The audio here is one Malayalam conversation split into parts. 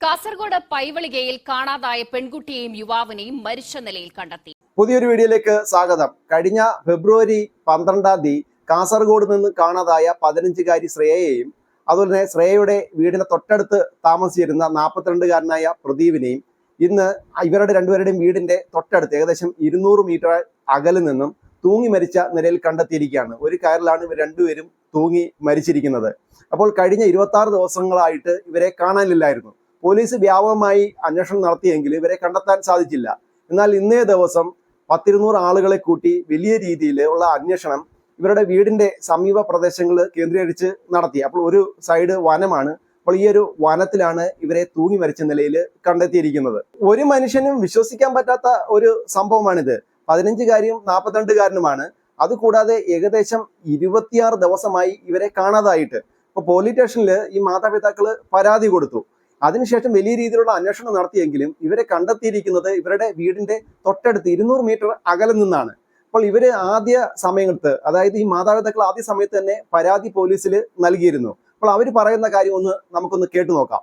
കാസർഗോഡ് പൈവളികയിൽ കാണാതായ പെൺകുട്ടിയെയും യുവാവിനെയും മരിച്ച നിലയിൽ കണ്ടെത്തി. പുതിയൊരു വീഡിയോയിലേക്ക് സ്വാഗതം. കഴിഞ്ഞ ഫെബ്രുവരി പന്ത്രണ്ടാം തീയതി കാസർഗോഡ് നിന്ന് കാണാതായ പതിനഞ്ചുകാരി ശ്രേയയെയും അതുപോലെ തന്നെ ശ്രേയയുടെ വീടിന് തൊട്ടടുത്ത് താമസിച്ചിരുന്ന നാൽപ്പത്തിരണ്ടുകാരനായ പ്രദീപിനെയും ഇന്ന് ഇവരുടെ രണ്ടുപേരുടെയും വീടിന്റെ തൊട്ടടുത്ത് ഏകദേശം ഇരുന്നൂറ് മീറ്റർ അകലിൽ നിന്നും തൂങ്ങി മരിച്ച നിലയിൽ കണ്ടെത്തിയിരിക്കുകയാണ്. ഒരു കയറിലാണ് ഇവർ രണ്ടുപേരും തൂങ്ങി മരിച്ചിരിക്കുന്നത്. അപ്പോൾ കഴിഞ്ഞ ഇരുപത്തി ദിവസങ്ങളായിട്ട് ഇവരെ കാണാനില്ലായിരുന്നു. പോലീസ് വ്യാപകമായി അന്വേഷണം നടത്തിയെങ്കിലും ഇവരെ കണ്ടെത്താൻ സാധിച്ചില്ല. എന്നാൽ ഇന്നേ ദിവസം പത്തിരുന്നൂറ് ആളുകളെ കൂട്ടി വലിയ രീതിയിൽ ഉള്ള അന്വേഷണം ഇവരുടെ വീടിന്റെ സമീപ പ്രദേശങ്ങൾ കേന്ദ്രീകരിച്ച് നടത്തി. അപ്പോൾ ഒരു സൈഡ് വനമാണ്. അപ്പോൾ ഈ ഒരു വനത്തിലാണ് ഇവരെ തൂങ്ങി മരിച്ച നിലയിൽ കണ്ടെത്തിയിരിക്കുന്നത്. ഒരു മനുഷ്യനും വിശ്വസിക്കാൻ പറ്റാത്ത ഒരു സംഭവമാണിത്. പതിനഞ്ചുകാരിയും നാൽപ്പത്തിരണ്ടുകാരനുമാണ്. അതുകൂടാതെ ഏകദേശം ഇരുപത്തിയാറ് ദിവസമായി ഇവരെ കാണാതായിട്ട്. ഇപ്പൊ പോലീസ് സ്റ്റേഷനിൽ ഈ മാതാപിതാക്കൾ പരാതി കൊടുത്തു. അതിനുശേഷം വലിയ രീതിയിലുള്ള അന്വേഷണം നടത്തിയെങ്കിലും ഇവരെ കണ്ടെത്തിയിരിക്കുന്നത് ഇവരുടെ വീടിന്റെ തൊട്ടടുത്ത് ഇരുന്നൂറ് മീറ്റർ അകലെ നിന്നാണ്. അപ്പോൾ ഇവർ ആദ്യ സമയത്ത് അതായത് ഈ മാതാപിതാക്കൾ ആദ്യ സമയത്ത് തന്നെ പരാതി പോലീസിൽ നൽകിയിരുന്നു. അപ്പോൾ അവർ പറയുന്ന കാര്യം ഒന്ന് നമുക്കൊന്ന് കേട്ടു നോക്കാം.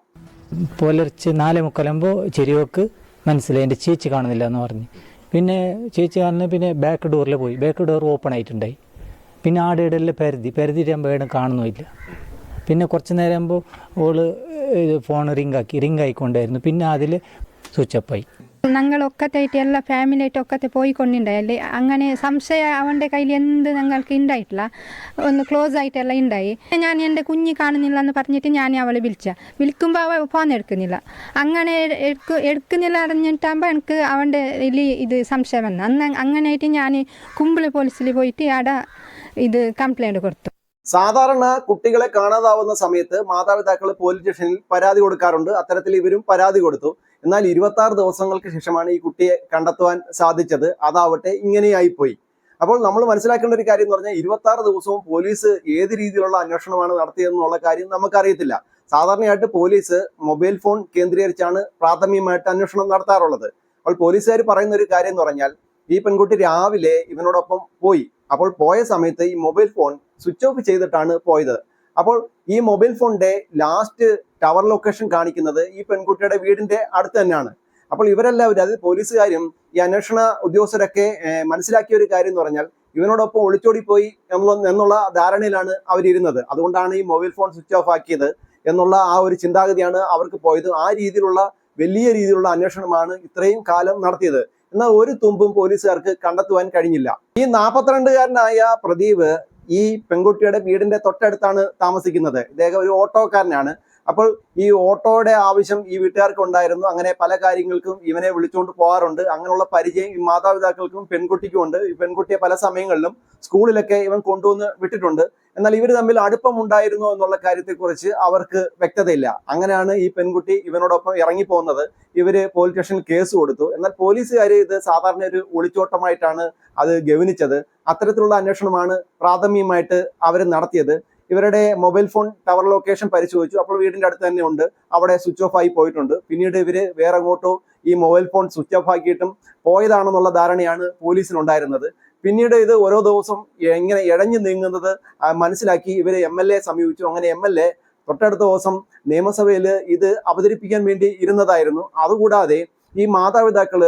പുലർച്ചെ നാല് മുക്കാലാകുമ്പോൾ ചെരിവക്ക് മനസ്സിലായി. എന്റെ ചേച്ചി കാണുന്നില്ല എന്ന് പറഞ്ഞു. പിന്നെ ചേച്ചി കാണുന്ന പിന്നെ ബാക്ക് ഡോറിൽ പോയി. ബാക്ക് ഡോർ ഓപ്പൺ ആയിട്ടുണ്ടായി. പിന്നെ ആടെ ഇടയിൽ പരിധി. പരതിയിട്ടാകുമ്പോൾ ഏടും കാണുന്നുമില്ല. പിന്നെ കുറച്ച് നേരം ആകുമ്പോൾ ഓൾ ഫോൺ റിംഗ് ആക്കി റിംഗ് ആയിക്കൊണ്ടായിരുന്നു. പിന്നെ അതിൽ സ്വിച്ച് ആയി. ഞങ്ങൾ ഒക്കത്തായിട്ട് എല്ലാ ഫാമിലി ആയിട്ട് ഒക്കത്തെ പോയിക്കൊണ്ടുണ്ടായി. അങ്ങനെ സംശയം അവന്റെ കയ്യിൽ എന്ത് ഞങ്ങൾക്ക് ഉണ്ടായിട്ടില്ല ഒന്ന് ക്ലോസ് ആയിട്ടല്ല ഉണ്ടായി ഞാൻ എന്റെ കുഞ്ഞ് കാണുന്നില്ല എന്ന് പറഞ്ഞിട്ട് ഞാൻ അവളെ വിളിച്ച. വിളിക്കുമ്പോൾ അവൾ ഫോൺ എടുക്കുന്നില്ല. അങ്ങനെ എടുക്കു എടുക്കുന്നില്ല അറിഞ്ഞിട്ടാകുമ്പോൾ എനിക്ക് അവന്റെ ഇതിൽ ഇത് സംശയം വന്നു. അന്ന് അങ്ങനെയായിട്ട് ഞാൻ കുമ്പിളി പോലീസിൽ പോയിട്ട് അവിടെ ഇത് കംപ്ലൈന്റ് കൊടുത്തു. സാധാരണ കുട്ടികളെ കാണാതാവുന്ന സമയത്ത് മാതാപിതാക്കൾ പോലീസ് സ്റ്റേഷനിൽ പരാതി കൊടുക്കാറുണ്ട്. അത്തരത്തിൽ ഇവരും പരാതി കൊടുത്തു. എന്നാൽ ഇരുപത്തി ആറ് ദിവസങ്ങൾക്ക് ശേഷമാണ് ഈ കുട്ടിയെ കണ്ടെത്തുവാൻ സാധിച്ചത്. അതാവട്ടെ ഇങ്ങനെയായി പോയി അപ്പോൾ നമ്മൾ മനസ്സിലാക്കേണ്ട ഒരു കാര്യം എന്ന് പറഞ്ഞാൽ ഇരുപത്തി ആറ് ദിവസവും പോലീസ് ഏത് രീതിയിലുള്ള അന്വേഷണമാണ് നടത്തിയതെന്നുള്ള കാര്യം നമുക്കറിയത്തില്ല. സാധാരണയായിട്ട് പോലീസ് മൊബൈൽ ഫോൺ കേന്ദ്രീകരിച്ചാണ് പ്രാഥമികമായിട്ട് അന്വേഷണം നടത്താറുള്ളത്. അപ്പോൾ പോലീസുകാർ പറയുന്ന ഒരു കാര്യം എന്ന് പറഞ്ഞാൽ ഈ പെൺകുട്ടി രാവിലെ ഇവനോടൊപ്പം പോയി. അപ്പോൾ പോയ സമയത്ത് ഈ മൊബൈൽ ഫോൺ സ്വിച്ച് ഓഫ് ചെയ്തിട്ടാണ് പോയത്. അപ്പോൾ ഈ മൊബൈൽ ഫോണിന്റെ ലാസ്റ്റ് ടവർ ലൊക്കേഷൻ കാണിക്കുന്നത് ഈ പെൺകുട്ടിയുടെ വീടിന്റെ അടുത്ത് തന്നെയാണ്. അപ്പോൾ ഇവരെല്ലാവരും അതായത് പോലീസുകാരും ഈ അന്വേഷണ ഉദ്യോഗസ്ഥരൊക്കെ മനസ്സിലാക്കിയ ഒരു കാര്യം എന്ന് പറഞ്ഞാൽ ഇവനോടൊപ്പം ഒളിച്ചോടി പോയി എന്നുള്ള എന്നുള്ള ധാരണയിലാണ് അവരിരുന്നത്. അതുകൊണ്ടാണ് ഈ മൊബൈൽ ഫോൺ സ്വിച്ച് ഓഫ് ആക്കിയത് എന്നുള്ള ആ ഒരു ചിന്താഗതിയാണ് അവർക്ക് പോയത്. ആ രീതിയിലുള്ള വലിയ രീതിയിലുള്ള അന്വേഷണമാണ് ഇത്രയും കാലം നടത്തിയത്. എന്നാൽ ഒരു തുമ്പും പോലീസുകാർക്ക് കണ്ടെത്തുവാൻ കഴിഞ്ഞില്ല. ഈ നാൽപ്പത്തിരണ്ടുകാരനായ പ്രദീപ് ഈ പെൺകുട്ടിയുടെ വീടിന്റെ തൊട്ടടുത്താണ് താമസിക്കുന്നത്. ഇദ്ദേഹം ഒരു ഓട്ടോക്കാരനാണ്. അപ്പോൾ ഈ ഓട്ടോയുടെ ആവശ്യം ഈ വീട്ടുകാർക്ക് ഉണ്ടായിരുന്നു. അങ്ങനെ പല കാര്യങ്ങൾക്കും ഇവനെ വിളിച്ചുകൊണ്ട് പോകാറുണ്ട്. അങ്ങനെയുള്ള പരിചയം ഈ മാതാപിതാക്കൾക്കും പെൺകുട്ടിക്കും ഉണ്ട്. ഈ പെൺകുട്ടിയെ പല സമയങ്ങളിലും സ്കൂളിലൊക്കെ ഇവൻ കൊണ്ടുവന്ന് വിട്ടിട്ടുണ്ട്. എന്നാൽ ഇവർ തമ്മിൽ അടുപ്പമുണ്ടായിരുന്നോ എന്നുള്ള കാര്യത്തെക്കുറിച്ച് അവർക്ക് വ്യക്തതയില്ല. അങ്ങനെയാണ് ഈ പെൺകുട്ടി ഇവനോടൊപ്പം ഇറങ്ങിപ്പോകുന്നത്. ഇവർ പോലീസ് സ്റ്റേഷനിൽ കേസ് കൊടുത്തു. എന്നാൽ പോലീസുകാർ ഇത് സാധാരണ ഒരു ഒളിച്ചോട്ടമായിട്ടാണ് അത് ഗവനിച്ചത്. അത്തരത്തിലുള്ള അന്വേഷണമാണ് പ്രാഥമികമായിട്ട് അവർ നടത്തിയത്. ഇവരുടെ മൊബൈൽ ഫോൺ ടവർ ലൊക്കേഷൻ പരിശോധിച്ചു. അപ്പോൾ വീടിന്റെ അടുത്ത് തന്നെ ഉണ്ട്. അവിടെ സ്വിച്ച് ഓഫ് ആയി പോയിട്ടുണ്ട്. പിന്നീട് ഇവർ വേറെ അങ്ങോട്ടോ ഈ മൊബൈൽ ഫോൺ സ്വിച്ച് ഓഫ് ആക്കിയിട്ടും പോയതാണെന്നുള്ള ധാരണയാണ് പോലീസിനുണ്ടായിരുന്നത്. പിന്നീട് ഇത് ഓരോ ദിവസം എങ്ങനെ ഇഴഞ്ഞു നീങ്ങുന്നത് മനസ്സിലാക്കി ഇവർ എം എൽ എ സമീപിച്ചു. അങ്ങനെ എം എൽ എ തൊട്ടടുത്ത ദിവസം നിയമസഭയിൽ ഇത് അവതരിപ്പിക്കാൻ വേണ്ടി ഇരുന്നതായിരുന്നു. അതുകൂടാതെ ഈ മാതാപിതാക്കൾ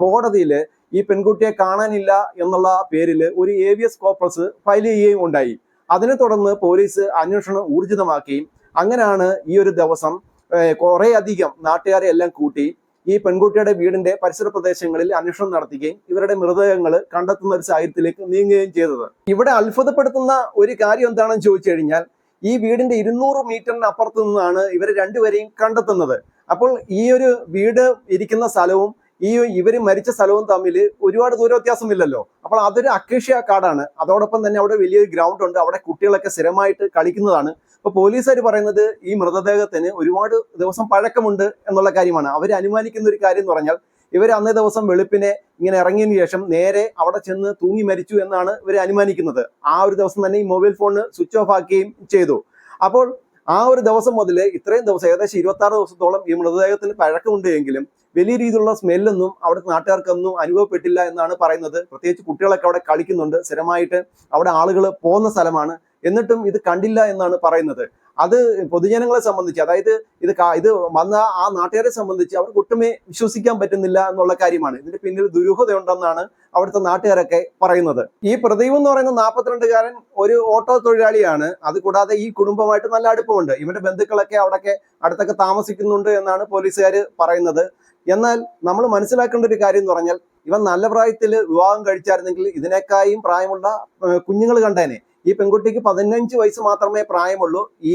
കോടതിയിൽ ഈ പെൺകുട്ടിയെ കാണാനില്ല എന്നുള്ള പേരിൽ ഒരു habeas corpus file ചെയ്യുകയും ഉണ്ടായി. അതിനെ തുടർന്ന് പോലീസ് അന്വേഷണം ഊർജിതമാക്കുകയും അങ്ങനെയാണ് ഈ ഒരു ദിവസം കുറേയധികം അധികം നാട്ടുകാരെ എല്ലാം കൂട്ടി ഈ പെൺകുട്ടിയുടെ വീടിന്റെ പരിസര പ്രദേശങ്ങളിൽ അന്വേഷണം നടത്തുകയും ഇവരുടെ മൃതദേഹങ്ങൾ കണ്ടെത്തുന്ന ഒരു സാഹചര്യത്തിലേക്ക് നീങ്ങുകയും ചെയ്തത്. ഇവിടെ അത്ഭുതപ്പെടുത്തുന്ന ഒരു കാര്യം എന്താണെന്ന് ചോദിച്ചു കഴിഞ്ഞാൽ ഈ വീടിന്റെ ഇരുന്നൂറ് മീറ്ററിന് അപ്പുറത്ത് നിന്നാണ് ഇവരെ രണ്ടുപേരെയും കണ്ടെത്തുന്നത്. അപ്പോൾ ഈ ഒരു വീട് ഇരിക്കുന്ന സ്ഥലവും ഈ ഇവർ മരിച്ച സ്ഥലവും തമ്മിൽ ഒരുപാട് ദൂര വ്യത്യാസമില്ലല്ലോ അപ്പോൾ അതൊരു അക്കേഷ്യ കാടാണ്. അതോടൊപ്പം തന്നെ അവിടെ വലിയൊരു ഗ്രൗണ്ട് ഉണ്ട്. അവിടെ കുട്ടികളൊക്കെ സ്ഥിരമായിട്ട് കളിക്കുന്നതാണ്. അപ്പൊ പോലീസുകാർ പറയുന്നത് ഈ മൃതദേഹത്തിന് ഒരുപാട് ദിവസം പഴക്കമുണ്ട് എന്നുള്ള കാര്യമാണ്. അവർ അനുമാനിക്കുന്ന ഒരു കാര്യം എന്ന് പറഞ്ഞാൽ ഇവർ അന്നേ ദിവസം വെളുപ്പിനെ ഇങ്ങനെ ഇറങ്ങിയതിനു ശേഷം നേരെ അവിടെ ചെന്ന് തൂങ്ങി മരിച്ചു എന്നാണ് ഇവർ അനുമാനിക്കുന്നത്. ആ ഒരു ദിവസം തന്നെ ഈ മൊബൈൽ ഫോൺ സ്വിച്ച് ഓഫ് ആക്കുകയും ചെയ്തു. അപ്പോൾ ആ ഒരു ദിവസം മുതൽ ഇത്രയും ദിവസം ഏകദേശം ഇരുപത്തി ആറ് ദിവസത്തോളം ഈ മൃതദേഹത്തിന് പഴക്കമുണ്ട് എങ്കിലും വലിയ രീതിയിലുള്ള സ്മെല്ലൊന്നും അവിടെ നാട്ടുകാർക്കൊന്നും അനുഭവപ്പെട്ടില്ല എന്നാണ് പറയുന്നത്. പ്രത്യേകിച്ച് കുട്ടികളൊക്കെ അവിടെ കളിക്കുന്നുണ്ട്. സ്ഥിരമായിട്ട് അവിടെ ആളുകൾ പോകുന്ന സ്ഥലമാണ് എന്നിട്ടും ഇത് കണ്ടില്ല എന്നാണ് പറയുന്നത്. അത് പൊതുജനങ്ങളെ സംബന്ധിച്ച് അതായത് ഇത് ഇത് വന്ന ആ നാട്ടുകാരെ സംബന്ധിച്ച് അവർ ഒട്ടുമേ വിശ്വസിക്കാൻ പറ്റുന്നില്ല എന്നുള്ള കാര്യമാണ്. ഇതിന്റെ പിന്നിൽ ദുരൂഹതയുണ്ടെന്നാണ് അവിടുത്തെ നാട്ടുകാരൊക്കെ പറയുന്നത്. ഈ പ്രദീപ് എന്ന് പറയുന്ന നാൽപ്പത്തിരണ്ടുകാരൻ ഒരു ഓട്ടോ തൊഴിലാളിയാണ്. അതുകൂടാതെ ഈ കുടുംബമായിട്ട് നല്ല അടുപ്പമുണ്ട്. ഇവന്റെ ബന്ധുക്കളൊക്കെ അവിടെയൊക്കെ അടുത്തൊക്കെ താമസിക്കുന്നുണ്ട് എന്നാണ് പോലീസുകാർ പറയുന്നത്. എന്നാൽ നമ്മൾ മനസ്സിലാക്കേണ്ട ഒരു കാര്യം എന്ന് പറഞ്ഞാൽ ഇവൻ നല്ല പ്രായത്തിൽ വിവാഹം കഴിച്ചായിരുന്നെങ്കിൽ ഇതിനേക്കായും പ്രായമുള്ള കുഞ്ഞുങ്ങൾ കണ്ടേനെ. ഈ പെൺകുട്ടിക്ക് പതിനഞ്ച് വയസ്സ് മാത്രമേ പ്രായമുള്ളൂ. ഈ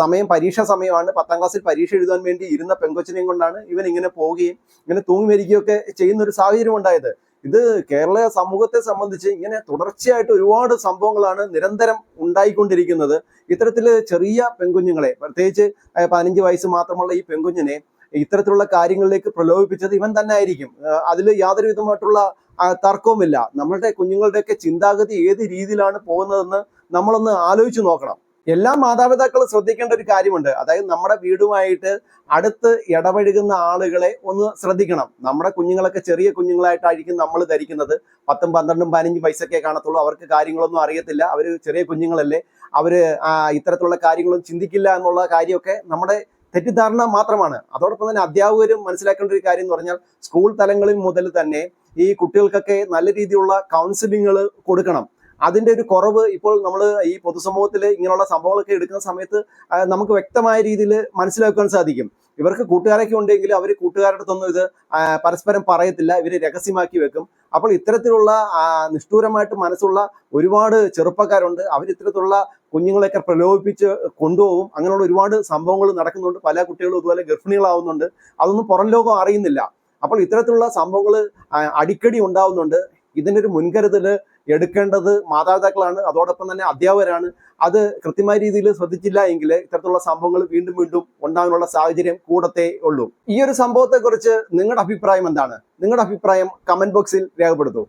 സമയം പരീക്ഷ സമയമാണ്. പത്താം ക്ലാസ്സിൽ പരീക്ഷ എഴുതാൻ വേണ്ടി ഇരുന്ന പെൺകൊച്ചിനെയും കൊണ്ടാണ് ഇവൻ ഇങ്ങനെ പോവുകയും ഇങ്ങനെ തൂങ്ങി മരിക്കുകയൊക്കെ ചെയ്യുന്ന ഒരു സാഹചര്യം ഉണ്ടായത്. ഇത് കേരള സമൂഹത്തെ സംബന്ധിച്ച് ഇങ്ങനെ തുടർച്ചയായിട്ട് ഒരുപാട് സംഭവങ്ങളാണ് നിരന്തരം ഉണ്ടായിക്കൊണ്ടിരിക്കുന്നത്. ഇത്തരത്തിൽ ചെറിയ പെൺകുഞ്ഞുങ്ങളെ പ്രത്യേകിച്ച് പതിനഞ്ച് വയസ്സ് മാത്രമുള്ള ഈ പെൺകുഞ്ഞിനെ ഇത്തരത്തിലുള്ള കാര്യങ്ങളിലേക്ക് പ്രലോഭിപ്പിച്ചത് ഇവൻ തന്നെ ആയിരിക്കും. അതിൽ യാതൊരു വിധമായിട്ടുള്ള തർക്കവുമില്ല. നമ്മളുടെ കുഞ്ഞുങ്ങളുടെയൊക്കെ ചിന്താഗതി ഏത് രീതിയിലാണ് പോകുന്നതെന്ന് നമ്മളൊന്ന് ആലോചിച്ച് നോക്കണം. എല്ലാ മാതാപിതാക്കളും ശ്രദ്ധിക്കേണ്ട ഒരു കാര്യമുണ്ട്. അതായത് നമ്മുടെ വീടുമായിട്ട് അടുത്ത് ഇടപഴകുന്ന ആളുകളെ ഒന്ന് ശ്രദ്ധിക്കണം. നമ്മുടെ കുഞ്ഞുങ്ങളൊക്കെ ചെറിയ കുഞ്ഞുങ്ങളായിട്ടായിരിക്കും നമ്മൾ ധരിക്കുന്നത്. പത്തും പന്ത്രണ്ടും പതിനഞ്ചും വയസ്സൊക്കെ കാണത്തുള്ളൂ. അവർക്ക് കാര്യങ്ങളൊന്നും അറിയത്തില്ല. അവർ ചെറിയ കുഞ്ഞുങ്ങളല്ലേ. അവർ ഇത്തരത്തിലുള്ള കാര്യങ്ങളൊന്നും ചിന്തിക്കില്ല എന്നുള്ള കാര്യമൊക്കെ നമ്മുടെ തെറ്റിദ്ധാരണ മാത്രമാണ്. അതോടൊപ്പം തന്നെ അധ്യാപകരും മനസ്സിലാക്കേണ്ട ഒരു കാര്യം എന്ന് പറഞ്ഞാൽ സ്കൂൾ തലങ്ങളിൽ മുതൽ തന്നെ ഈ കുട്ടികൾക്കൊക്കെ നല്ല രീതിയിലുള്ള കൗൺസിലിങ്ങുകൾ കൊടുക്കണം. അതിന്റെ ഒരു കുറവ് ഇപ്പോൾ നമ്മൾ ഈ പൊതുസമൂഹത്തിൽ ഇങ്ങനെയുള്ള സംഭവങ്ങളൊക്കെ എടുക്കുന്ന സമയത്ത് നമുക്ക് വ്യക്തമായ രീതിയിൽ മനസ്സിലാക്കാൻ സാധിക്കും. ഇവർക്ക് കൂട്ടുകാരൊക്കെ ഉണ്ടെങ്കിൽ അവർ കൂട്ടുകാരുടെ അടുത്തൊന്നും ഇത് പരസ്പരം പറയത്തില്ല. ഇവർ രഹസ്യമാക്കി വെക്കും. അപ്പോൾ ഇത്തരത്തിലുള്ള നിഷ്ഠൂരമായിട്ട് മനസ്സുള്ള ഒരുപാട് ചെറുപ്പക്കാരുണ്ട്. അവർ ഇത്തരത്തിലുള്ള കുഞ്ഞുങ്ങളെയൊക്കെ പ്രലോഭിപ്പിച്ച് കൊണ്ടുപോകും. അങ്ങനെയുള്ള ഒരുപാട് സംഭവങ്ങൾ നടക്കുന്നുണ്ട്. പല കുട്ടികളും ഇതുപോലെ ഗർഭിണികളാവുന്നുണ്ട്. അതൊന്നും പുറം ലോകം അറിയുന്നില്ല. അപ്പോൾ ഇത്തരത്തിലുള്ള സംഭവങ്ങൾ അടിക്കടി ഉണ്ടാവുന്നുണ്ട്. ഇതിന്റെ ഒരു മുൻകരുതൽ എടുക്കേണ്ടത് മാതാപിതാക്കളാണ്. അതോടൊപ്പം തന്നെ അധ്യാപകരാണ്. അത് കൃത്യമായ രീതിയിൽ ശ്രദ്ധിച്ചില്ല എങ്കിൽ ഇത്തരത്തിലുള്ള സംഭവങ്ങൾ വീണ്ടും വീണ്ടും ഉണ്ടാകാനുള്ള സാഹചര്യം കൂടത്തേ ഉള്ളൂ. ഈ ഒരു സംഭവത്തെക്കുറിച്ച് നിങ്ങളുടെ അഭിപ്രായം എന്താണ്? നിങ്ങളുടെ അഭിപ്രായം കമന്റ് ബോക്സിൽ രേഖപ്പെടുത്തൂ.